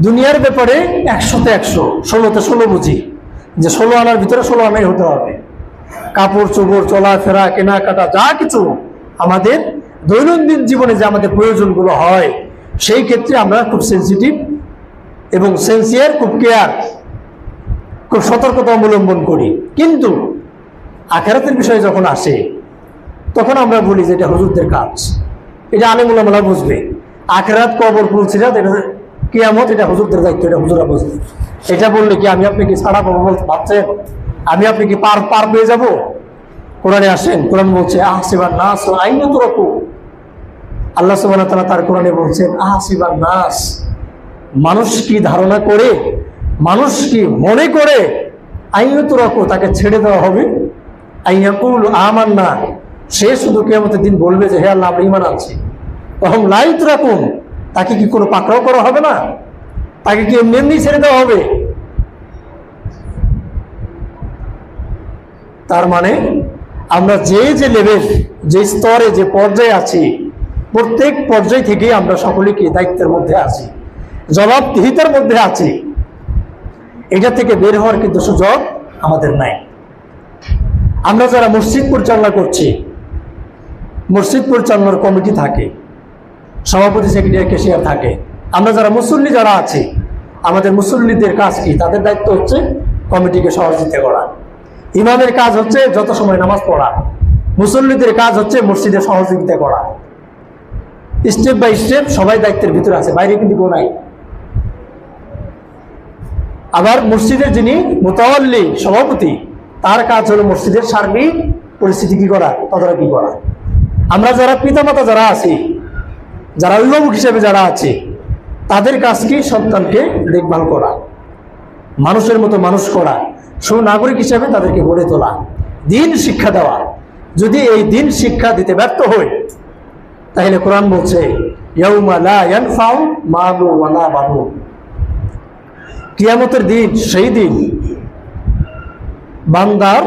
দুনিয়ার ব্যাপারে একশোতে একশো, ষোলোতে ষোলো বুঝি। যে ষোলো আনার ভিতরে ষোলো আনাই হতে হবে। কাপড় চোপড় চলাফেরা, কেনাকাটা, যা কিছু আমাদের দৈনন্দিন জীবনে যে আমাদের প্রয়োজনগুলো হয়, সেই ক্ষেত্রে আমরা খুব সেন্সিটিভ এবং সেন্সিয়ার খুব কেয়ার খুব সতর্কতা অবলম্বন করি। কিন্তু আখেরাতের বিষয়ে যখন আসে, তখন আমরা বলি যে এটা হুজুরদের কাজ। এটা আলিমুল্লামলা বুঝবে। আখেরাত কবর পুলসিরাত এটা কিয়ামত, এটা হুজুরদের দায়িত্ব, এটা হুজুরা বুঝবে এটা বললে কি আমি আপনি কি ছাড়া পাবো বলতে ভাবছেন? আমি আপনি কি পার পার পেয়ে যাব? কোরআনে আসেন, কোরআন বলছে আহসিবার নাস আইন তো রকম আল্লাহ সুবাহ তালা তার কোরআনে বলছেন আহসিবার নাস। মানুষ কি ধারণা করে, মানুষ কি মনে করে আইন তো রকম তাকে ছেড়ে দেওয়া হবে? আইয়াকুল আমার না সে শুধু কেমতের দিন বলবে যে, হে আল্লাহ, আমরা ইমান আছি তখন লাইত রাখুন তাকে কি কোনো পাকড়াও করা হবে না? তাকে কি এমনি এমনি ছেড়ে দেওয়া হবে? তার মানে আমরা যে যে লেভেল যে স্তরে, যে পর্যায়ে আছি, প্রত্যেক পর্যায় থেকেই আমরা সকলে কি দায়িত্বের মধ্যে আছি? জবাবদিহিতার মধ্যে আছি। এটা থেকে বের হওয়ার কিন্তু সুযোগ আমাদের নাই। আমরা যারা মসজিদ পরিচালনা করছি, মসজিদ পরিচালনার কমিটি থাকে। সভাপতি সেক্রেটারি কেশিয়ার থাকে। আমরা যারা মুসল্লি যারা আছি, আমাদের মুসল্লিদের কাজ কি? তাদের দায়িত্ব হচ্ছে কমিটিকে সহযোগিতা করা। ইমামের কাজ হচ্ছে যত সময় নামাজ পড়া। মুসল্লিদের কাজ হচ্ছে মসজিদে সহযোগিতা করা। স্টেপ বাই স্টেপ সবাই দায়িত্বের ভিতরে আছে, বাইরে কিন্তু কেউ নাই। আবার মসজিদের যিনি মোতাওয়াল্লি সভাপতি, তার কাজ হলো মসজিদের সার্বিক পরিস্থিতি কি করা, তদারকি করা। আমরা যারা পিতামাতা যারা আছি যারা অভিভাবক হিসেবে যারা আছে, তাদের কাজ কি সন্তানকে দেখভাল করা, মানুষের মতো মানুষ করা, সুনাগরিক হিসেবে তাদেরকে গড়ে তোলা, দিন শিক্ষা দেওয়া। যদি এই দিন শিক্ষা দিতে ব্যর্থ হই, তাহলে কোরআন বলছে কিয়ামতের দিন, সেই দিন বান্দার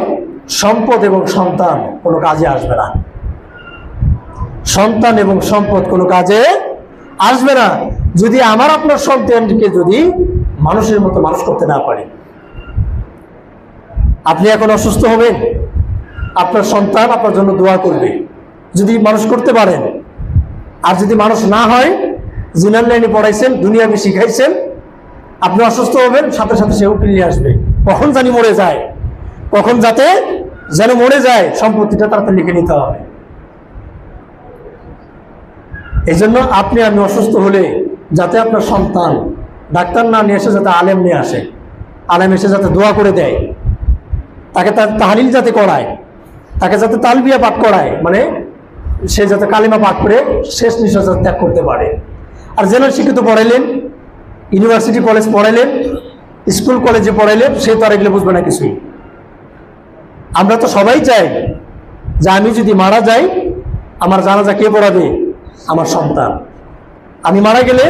সম্পদ এবং সন্তান কোনো কাজে আসবে না। সন্তান এবং সম্পদ কোনো কাজে আসবে না। যদি আমার আপনার সন্তানকে যদি মানুষের মতো মানুষ করতে না পারে, আপনি এখন অসুস্থ হবেন, আপনার সন্তান আপনার জন্য দোয়া করবে। যদি মানুষ করতে পারেন আর যদি মানুষ না হয়, জিনার লাইনে পড়াইছেন দুনিয়াবি শিখাইছেন, আপনি অসুস্থ হবেন, সাথে সাথে সে উকিল নিয়ে আসবে। কখন জানি মরে যায়, কখন যাতে যেন মরে যায়, সম্পত্তিটা তাড়াতাড়ি লিখে নিতে হবে। এই জন্য আপনি আমি অসুস্থ হলে যাতে আপনার সন্তান ডাক্তার না নিয়ে এসে যাতে আলেম নিয়ে আসে, আলেম এসে যাতে দোয়া করে দেয়, তাকে তার তাহালিল যাতে করায়, তাকে যাতে তালবিয়া পাঠ করায় মানে সে যাতে কালিমা পাঠ করে শেষ নিঃশ্বাস ত্যাগ করতে পারে। আর জেনারেল শিক্ষিত পড়াইলেন, ইউনিভার্সিটি কলেজ পড়াইলেন, স্কুল কলেজে পড়াইলেন, সে তো আর এগুলো বুঝবে না কিছুই। আমরা তো সবাই চাই যে আমি যদি মারা যাই, আমার জানাজা কে পড়াবে? আমার সন্তান। আমি মারা গেলে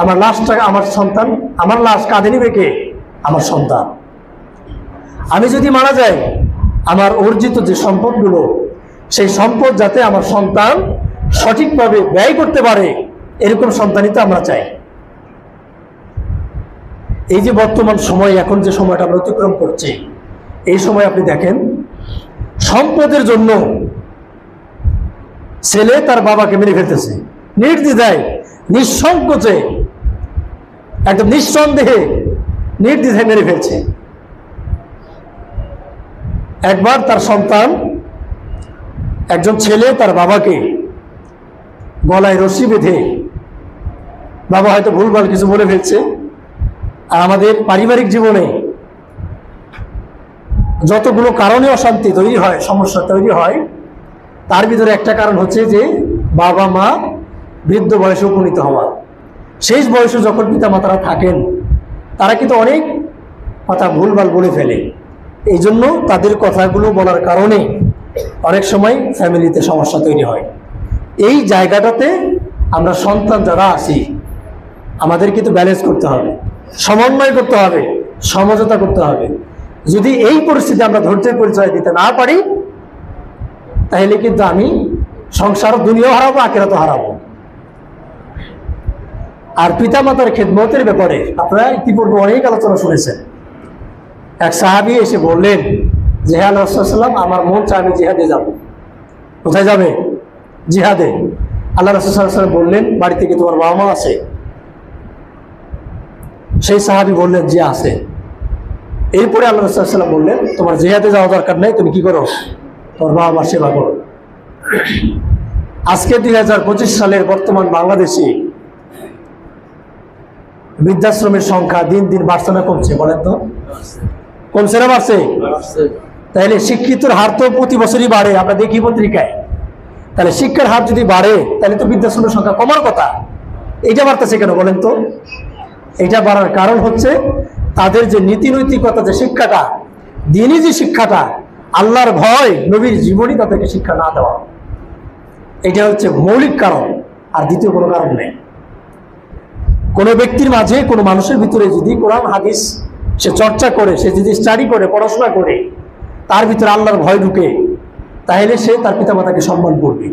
আমার লাশটা আমার সন্তান আমার লাশ কাঁধে নিবে কে? আমার সন্তান। আমি যদি মারা যাই, আমার অর্জিত যে সম্পদগুলো, সেই সম্পদ যাতে আমার সন্তান সঠিকভাবে ব্যয় করতে পারে, এরকম সন্তানই তো আমরা চাই। এই যে বর্তমান সময়, এখন যে সময়টা আমরা অতিক্রম করছি, এই সময় আপনি দেখেন, সম্পদের জন্য ছেলে তার বাবাকে মেরে ফেলতেছে। নির্দ্বিধায়, নিঃসংকোচে, একদম নিঃসন্দেহে নির্দ্বিধায় মেরে ফেলছে। একবার তার সন্তান, একজন ছেলে তার বাবাকে গলায় রশি বেঁধে, বাবা হয়তো ভুলভাল কিছু বলে ফেলছে, আর আমাদের পারিবারিক জীবনে যতগুলো কারণে অশান্তি তৈরি হয়, সমস্যা তৈরি হয় তার ভিতরে একটা কারণ হচ্ছে যে বাবা মা বৃদ্ধ বয়সে উপনীত হওয়া। শেষ বয়সে যখন পিতামাতারা থাকেন, তারা কিন্তু অনেক কথা ভুলভাল বলে ফেলে। এই জন্য তাদের কথাগুলো বলার কারণে অনেক সময় ফ্যামিলিতে সমস্যা তৈরি হয়। এই জায়গাটাতে আমরা সন্তান যারা আছি, আমাদের কিন্তু ব্যালেন্স করতে হবে। সমন্বয় করতে হবে, সমঝোতা করতে হবে। যদি এই পরিস্থিতি আমরা ধৈর্যের পরিচয় দিতে না পারি তাহলে কিন্তু আমি সংসার দুনিয়াও হারাবো আকেরাতও হারাবো। আর পিতামাতার খেদমতের ব্যাপারে আপনারা ইতিপূর্বে অনেক আলোচনা শুনেছেন। এক সাহাবি এসে বললেন যে হ্যাঁ রসুলাম আমার মন চায় আমি জিহাদে যাব। কোথায় যাবে? জিহাদে। আল্লাহ রসুলাম বললেন, বাড়ি থেকে তোমার বাবা মা আছে। সেই সাহাবি বললেন যে আছে। এরপরে আল্লাহ রসুলাম বললেন, তোমার জিহাদে যাওয়া দরকার নেই, তুমি কি করো? বাবা মার সেবা করো। আজকে দুই হাজার পঁচিশ সালের বর্তমান বাংলাদেশে বৃদ্ধাশ্রমের সংখ্যা দিন দিন বাড়ছে না কমছে বলেন তো? কমছে না বাড়ছে? তাহলে শিক্ষিতর হার তো প্রতি বছরই বাড়ে আমরা দেখি পত্রিকায়। তাহলে শিক্ষার হার যদি বাড়ে তাহলে তো বৃদ্ধাশ্রমের সংখ্যা কমার কথা। এইটা বাড়তেছে কেন বলেন তো? এটা বাড়ার কারণ হচ্ছে তাদের যে নীতি নৈতিকতা যে শিক্ষাটা দিনই যে শিক্ষাটা আল্লাহর ভয় নবীর জীবনই তাদেরকে শিক্ষা না দেওয়া। এটা হচ্ছে মৌলিক কারণ, আর দ্বিতীয় কোনো কারণ নেই। কোনো ব্যক্তির মাঝে, কোনো মানুষের ভিতরে যদি কোরআন, হাদিস, সে চর্চা করে, সে যদি স্টাডি করে, পড়াশোনা করে, তার ভিতরে আল্লাহর ভয় ঢুকে, তাহলে সে তার পিতামাতাকে সম্মান করবে।